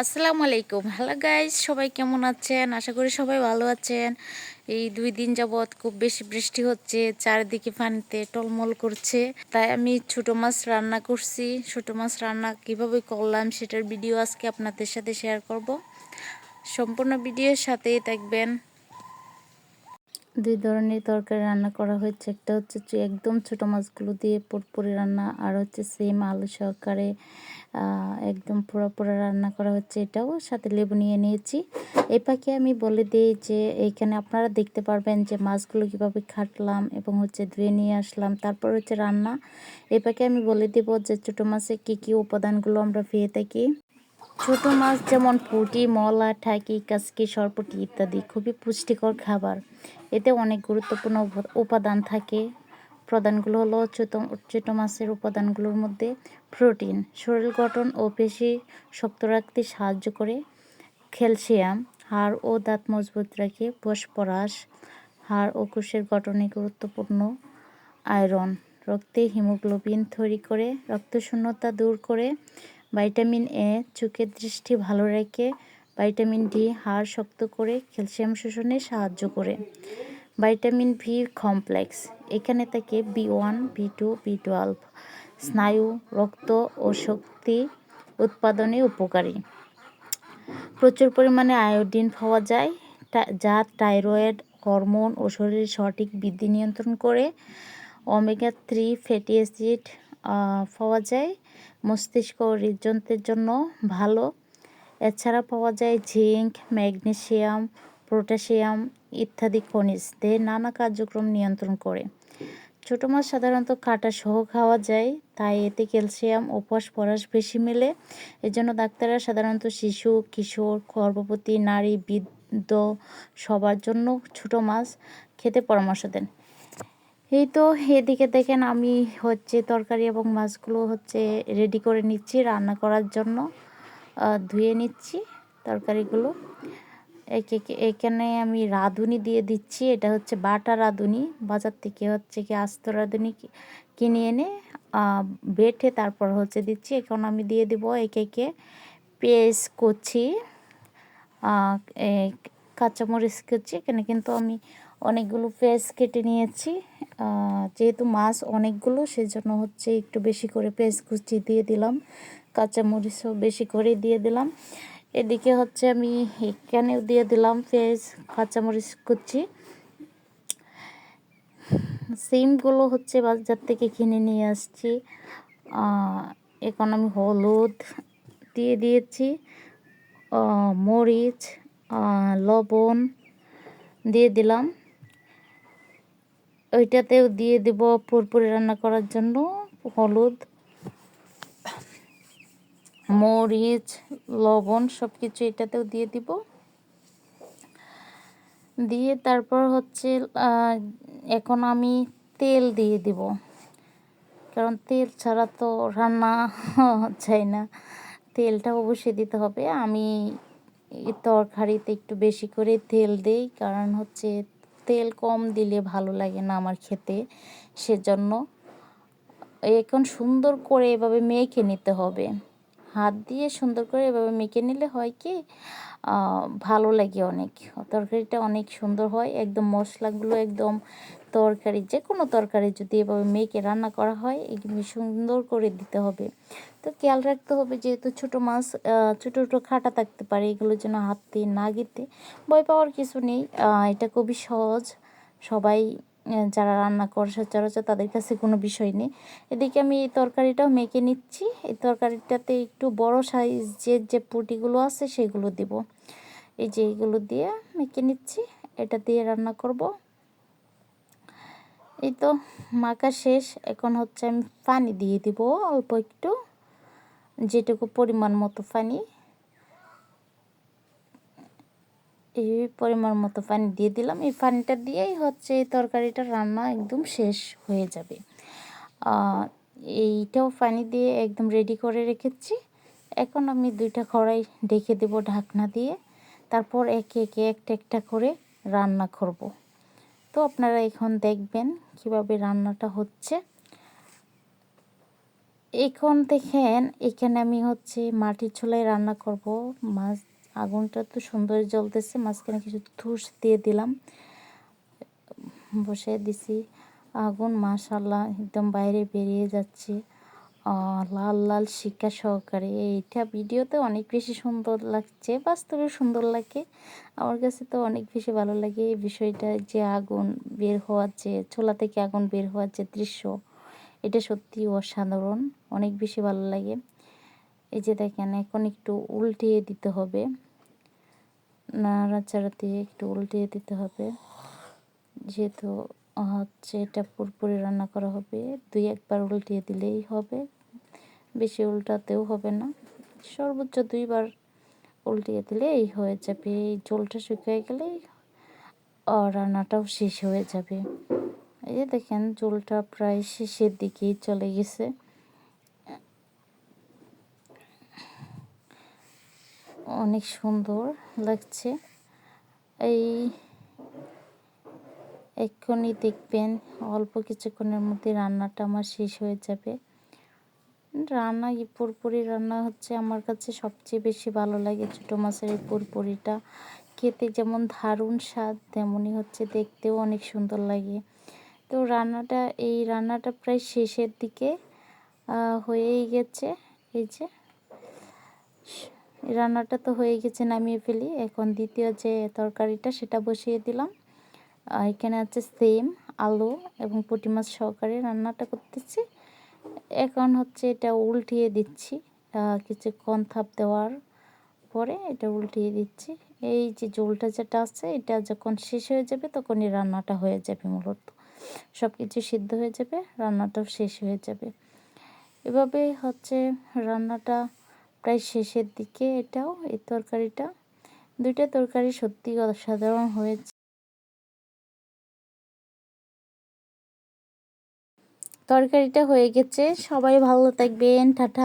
আসসালামু আলাইকুম। Hello guys সবাই কেমন আছেন? আশা করি সবাই ভালো আছেন। এই দুই দিন যাবৎ খুব বেশি বৃষ্টি হচ্ছে, চারিদিকে পানিতে টলমল করছে। তাই আমি ছোট মাছ রান্না করছি। ছোট মাছ রান্না কীভাবে করলাম সেটার ভিডিও আজকে আপনাদের সাথে শেয়ার করব। সম্পূর্ণ ভিডিওর সাথেই থাকবেন। দুই ধরনের তরকারি রান্না করা হয়েছে। একটা হচ্ছে একদম ছোট মাছগুলো দিয়ে পুরপুরি রান্না, আর হচ্ছে সেম আলু সহকারে একদম পুরো পুরো রান্না করা হচ্ছে। এটাও সাথে লেবু নিয়ে নিয়েছি। এই পাখি আমি বলে দিই যে এইখানে আপনারা দেখতে পারবেন যে মাছগুলো কীভাবে খাটলাম এবং হচ্ছে ধুয়ে নিয়ে আসলাম। তারপর হচ্ছে রান্না। এই পাখি আমি বলে দেব যে ছোটো মাছে কী কী উপাদানগুলো আমরা পেয়ে থাকি। ছোট মাছ যেমন পুঁটি, মলা, ঠাকি, কাসকি, সরপটি ইত্যাদি খুবই পুষ্টিকর খাবার। এতে অনেক গুরুত্বপূর্ণ উপাদান থাকে। প্রধানগুলো হলো ছোটো মাছের উপাদানগুলোর মধ্যে প্রোটিন, শরীর গঠন ও পেশি শক্ত রাখতে সাহায্য করে। ক্যালসিয়াম, হাড় ও দাঁত মজবুত রাখে, ফসফরাস, হাড় ও কোষের গঠনে গুরুত্বপূর্ণ আয়রন। রক্তে হিমোগ্লোবিন তৈরি করে, রক্তশূন্যতা দূর করে ভাইটামিন এ চোখের দৃষ্টি ভালো রেখে ভাইটামিন ডি হাড় শক্ত করে ক্যালসিয়াম শোষণে সাহায্য করে। ভাইটামিন ভি কমপ্লেক্স, এখানে থাকে B one, B two, B twelve, স্নায়ু, রক্ত ও শক্তি উৎপাদনে উপকারী। প্রচুর পরিমাণে আয়োডিন পাওয়া যায় যা থাইরয়েড হরমোন ও শরীরের সঠিক বৃদ্ধি নিয়ন্ত্রণ করে। ওমেগা থ্রি ফ্যাটি অ্যাসিড পাওয়া যায়। মস্তিষ্ক ও হৃদযন্ত্রের জন্য ভালো। এছাড়া পাওয়া যায় জিঙ্ক ম্যাগনেশিয়াম পটাশিয়াম ইত্যাদি খনিজ দেহের নানা কার্যক্রম নিয়ন্ত্রণ করে। ছোট মাছ সাধারণত কাটা সহ খাওয়া যায়, তাই এতে ক্যালসিয়াম ও ফসফরাস বেশি মেলে। এজন্য ডাক্তাররা সাধারণত শিশু, কিশোর, গর্ভবতী, নারী, বৃদ্ধ সবার জন্য ছোট মাছ খেতে পরামর্শ দেন। এই তো, এদিকে দেখেন আমি হচ্ছে তরকারি এবং মাছগুলো হচ্ছে রেডি করে নিচ্ছি রান্না করার জন্য। ধুয়ে নিচ্ছি তরকারিগুলো। এখানে আমি রাঁধুনি দিয়ে দিচ্ছি, এটা হচ্ছে বাটা রাঁধুনি। বাজার থেকে হচ্ছে কি আস্ত রাঁধুনি কিনে এনে বেটে তারপর হচ্ছে দিচ্ছি। এখন আমি দিয়ে দেব একে একে পেঁয়াজ কুচি কাঁচামরিচ কুচি। এখানে কিন্তু আমি অনেকগুলো পেঁয়াজ কেটে নিয়েছি। যেহেতু মাছ অনেকগুলো, সেজন্য হচ্ছে একটু বেশি করে পেঁয়াজ কুচি দিয়ে দিলাম। কাঁচামরিচও বেশি করে দিয়ে দিলাম। এদিকে হচ্ছে আমি এখানেও দিয়ে দিলাম পেঁয়াজ কাঁচামরিচ কুচি। সিমগুলো হচ্ছে বাজার থেকে কিনে নিয়ে আসছি। এখন আমি হলুদ দিয়ে দিয়েছি মরিচ লবণ দিয়ে দিলাম। ওইটাতেও দিয়ে দেব পুরপুরি রান্না করার জন্য, হলুদ, মরিচ, লবণ সব কিছু এটাতেও দিয়ে দিব। দিয়ে তারপর হচ্ছে এখন আমি তেল দিয়ে দিব। কারণ তেল ছাড়া তো রান্না যায় না। তেলটা অবশ্যই দিতে হবে। আমি তরকারিতে একটু বেশি করে তেল দিই, কারণ হচ্ছে তেল কম দিলে ভালো লাগে না আমার খেতে। সেজন্য এখন সুন্দর করে এভাবে মেখে নিতে হবে। হাত দিয়ে সুন্দর করে এভাবে মেখে নিলে হয় কি ভালো লাগে অনেক। তরকারিটা অনেক সুন্দর হয়, একদম মশলাগুলো একদম তরকারি যে কোনো তরকারি যদি এভাবে মেখে রান্না করা হয় এগুলো সুন্দর করে দিতে হবে। তো খেয়াল রাখতে হবে যেহেতু ছোটো মাছ ছোটো ছোটো খাটা থাকতে পারে, এগুলো যেন হাত দিয়ে না গেতে ভয় পাওয়ার কিছু নেই এটা খুবই সহজ। সবাই যারা রান্না করে সচরাচর তাদের কাছে কোনো বিষয় নেই। এদিকে আমি এই তরকারিটাও মেখে নিচ্ছি। এই তরকারিটাতে একটু বড় সাইজের যে পুটিগুলো আছে সেগুলো দিব। এই যে এইগুলো দিয়ে মেখে নিচ্ছি। এটা দিয়ে রান্না করব। এই তো মাখা শেষ। এখন হচ্ছে আমি পানি দিয়ে দিব অল্প একটু। যেটুকু পরিমাণ মতো পানি। এই পরিমাণ মতো পানি দিয়ে দিলাম। এই পানিটা দিয়েই হচ্ছে এই তরকারিটা রান্না একদম শেষ হয়ে যাবে। এইটাও পানি দিয়ে একদম রেডি করে রেখেছি। এখন আমি দুইটা কড়াই ডেকে দেব ঢাকনা দিয়ে। তারপর একে একে একটা একটা করে রান্না করব। তো আপনারা এখন দেখবেন কীভাবে রান্নাটা হচ্ছে। এখন দেখেন এখানে আমি হচ্ছে মাটির চুলায় রান্না করব। মাছ আগুনটা তো সুন্দর জ্বলতেছে, মাঝখানে কিছু থুস দিয়ে দিলাম। বসে দিছি। আগুন মাশাল্লাহ একদম বাইরে বেরিয়ে যাচ্ছে। লাল লাল শিক্ষা সহকারে। এইটা ভিডিওতে অনেক বেশি সুন্দর লাগছে বাস্তবে সুন্দর লাগে। আমার কাছে তো অনেক বেশি ভালো লাগে এই বিষয়টা যে আগুন বের হওয়ার যে চোলা থেকে আগুন বের হওয়ার যে দৃশ্য, এটা সত্যি অসাধারণ। অনেক বেশি ভালো লাগে। এই যে দেখেন, এখন একটু উল্টিয়ে দিতে হবে। নাড়াচাড়া দিয়ে একটু উল্টিয়ে দিতে হবে। যেহেতু, হচ্ছে এটা পুরপুরি রান্না করা হবে, দুই একবার উল্টিয়ে দিলেই হবে। বেশি উল্টাতেও হবে না। সর্বোচ্চ দুইবার উল্টিয়ে দিলে এই হয়ে যাবে। এই জলটা শুকিয়ে গেলেই রান্নাটাও শেষ হয়ে যাবে। এই যে দেখেন জলটা প্রায় শেষের দিকেই চলে গেছে। অনেক সুন্দর লাগছে। এই, এক্ষুনি দেখবেন অল্প কিছুক্ষণের মধ্যে রান্নাটা আমার শেষ হয়ে যাবে। রান্না, এই পুরপুরি রান্না হচ্ছে আমার কাছে সবচেয়ে বেশি ভালো লাগে ছোটো মাছের এই পুরপুরিটা। খেতে যেমন দারুণ স্বাদ তেমনই হচ্ছে দেখতেও অনেক সুন্দর লাগে। তো রান্নাটা, এই রান্নাটা প্রায় শেষের দিকে হয়েই গেছে। এই যে রান্নাটা তো হয়ে গেছে, নামিয়ে ফেলি। এখন দ্বিতীয় যে তরকারিটা সেটা বসিয়ে দিলাম। এখানে আছে সেম, আলু এবং পুঁটি মাছ সহকারে রান্নাটা করতেছি। এখন হচ্ছে এটা উল্টিয়ে দিচ্ছি। কিছুক্ষণ থাপ দেওয়ার পরে এটা উল্টিয়ে দিচ্ছি। এই যে জোলটা যেটা আছে, এটা যখন শেষ হয়ে যাবে তখনই রান্নাটা হয়ে যাবে মূলত। সব কিছু সিদ্ধ হয়ে যাবে, রান্নাটাও শেষ হয়ে যাবে। এভাবে হচ্ছে রান্নাটা প্রায় শেষের দিকে এটাও, এই তরকারিটা। দুইটা তরকারি সত্যি অসাধারণ হয়েছে। তরকারিটা হয়ে গেছে। সবাই ভালো থাকবেন। ঠাঠা